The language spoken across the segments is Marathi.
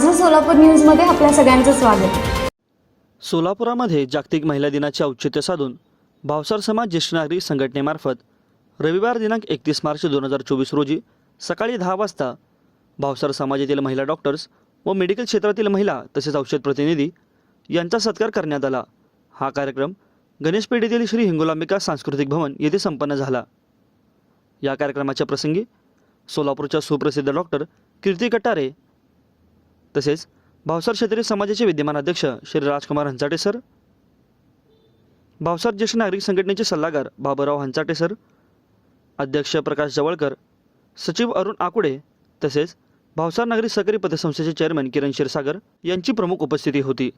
माझं सोलापूर न्यूजमध्ये आपल्या सगळ्यांचं स्वागत. सोलापुरामध्ये जागतिक महिला दिनाचे औचित्य साधून भावसार समाज ज्येष्ठ नागरिक संघटनेमार्फत रविवार दिनांक एकतीस मार्च दोन हजार चोवीस रोजी सकाळी दहा वाजता भावसार समाजातील महिला डॉक्टर्स व मेडिकल क्षेत्रातील महिला तसेच औषध प्रतिनिधी यांचा सत्कार करण्यात आला. हा कार्यक्रम गणेश पेठेतील श्री हिंगोलांबिका सांस्कृतिक भवन येथे संपन्न झाला. या कार्यक्रमाच्या प्रसंगी सोलापूरच्या सुप्रसिद्ध डॉक्टर कीर्ती कटारे तसेच भावसार क्षेत्रीय समाजाचे विद्यमान अध्यक्ष श्री राजकुमार हंचाटे सर भावसार ज्येष्ठ नागरिक संघटनेचे सल्लागार बाबूराव हंचाटे सर अध्यक्ष प्रकाश जवळकर सचिव अरुण आकुडे तसेच भावसार नागरिक सहकारी पतसंस्थेचे चेअरमन किरण क्षीरसागर यांची प्रमुख उपस्थिती होती.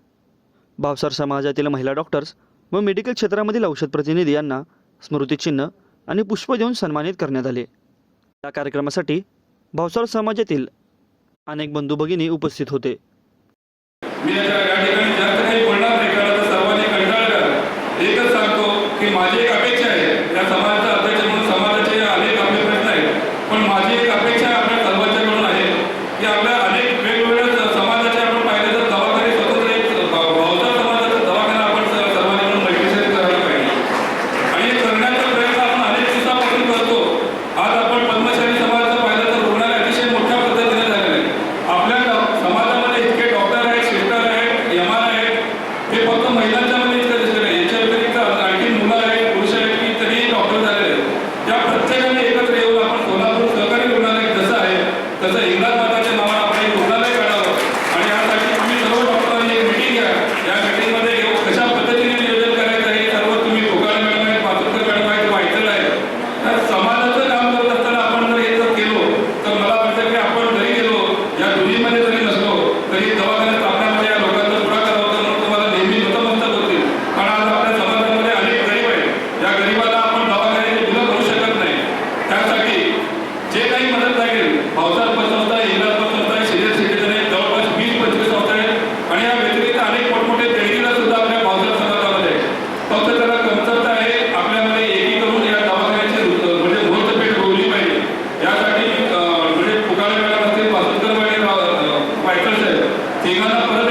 भावसार समाजातील महिला डॉक्टर्स व मेडिकल क्षेत्रामधील औषध प्रतिनिधी यांना स्मृतिचिन्ह आणि पुष्प देऊन सन्मानित करण्यात आले. या कार्यक्रमासाठी भावसार समाजातील अनेक बंधू भगिनी उपस्थित होते. माझी एक अपेक्षा 여자 인간 തിരുവനന്തപുരം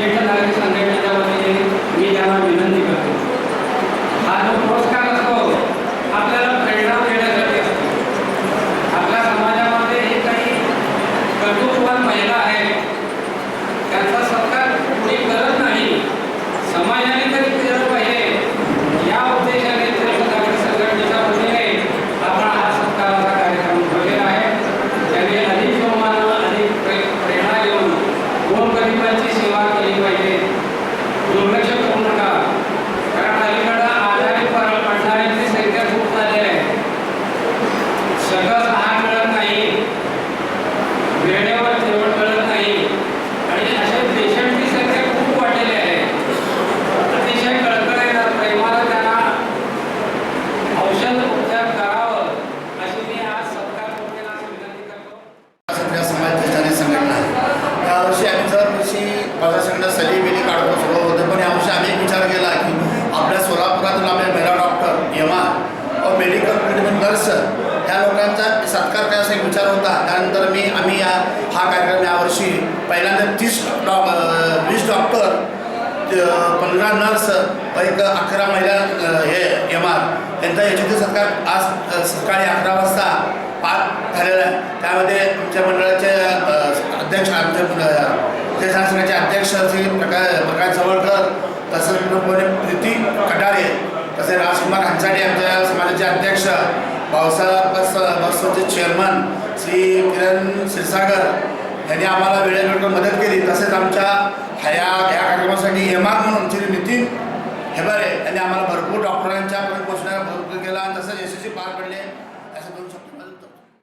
Yakın herkese दरवर्षी आम्ही दरवर्षी सली बिली काढतो सगळं होतं. पण यावर्षी आम्ही एक विचार केला की आपल्या सोलापुरातून आपल्या मेरा डॉक्टर एम आर व मेडिकल ट्रीटमेंट नर्स ह्या लोकांचा सत्कार करायचा एक विचार होता. त्यानंतर मी आम्ही या हा कार्यक्रम यावर्षी पहिल्यांदा तीस डॉ वीस डॉक्टर पंधरा नर्स एक अकरा महिला हे एम आर यांचा याच्यातील सत्कार आज सकाळी अकरा वाजता पार झालेला आहे त्यामध्ये आमच्या मंडळाचे अं, अध्यक्ष आमच्या ते शासनाचे अध्यक्ष श्री प्रकाश प्रकाश जवळकर तसंच प्रीती कटारे तसे राजकुमार हंचाडे आमच्या समाजाचे अध्यक्ष पावसाळा बस बसचे चेअरमन श्री किरण क्षीरसागर यांनी आम्हाला वेळेवर मदत केली. तसेच आमच्या ह्या ह्या कार्यक्रमासाठी एम आर म्हणून श्री नितीन हेबारे यांनी आम्हाला भरपूर डॉक्टरांच्या पर्यंत भरपूर केला. तसंच यशस्वी पार पडले असं दोन शब्द मदत करतो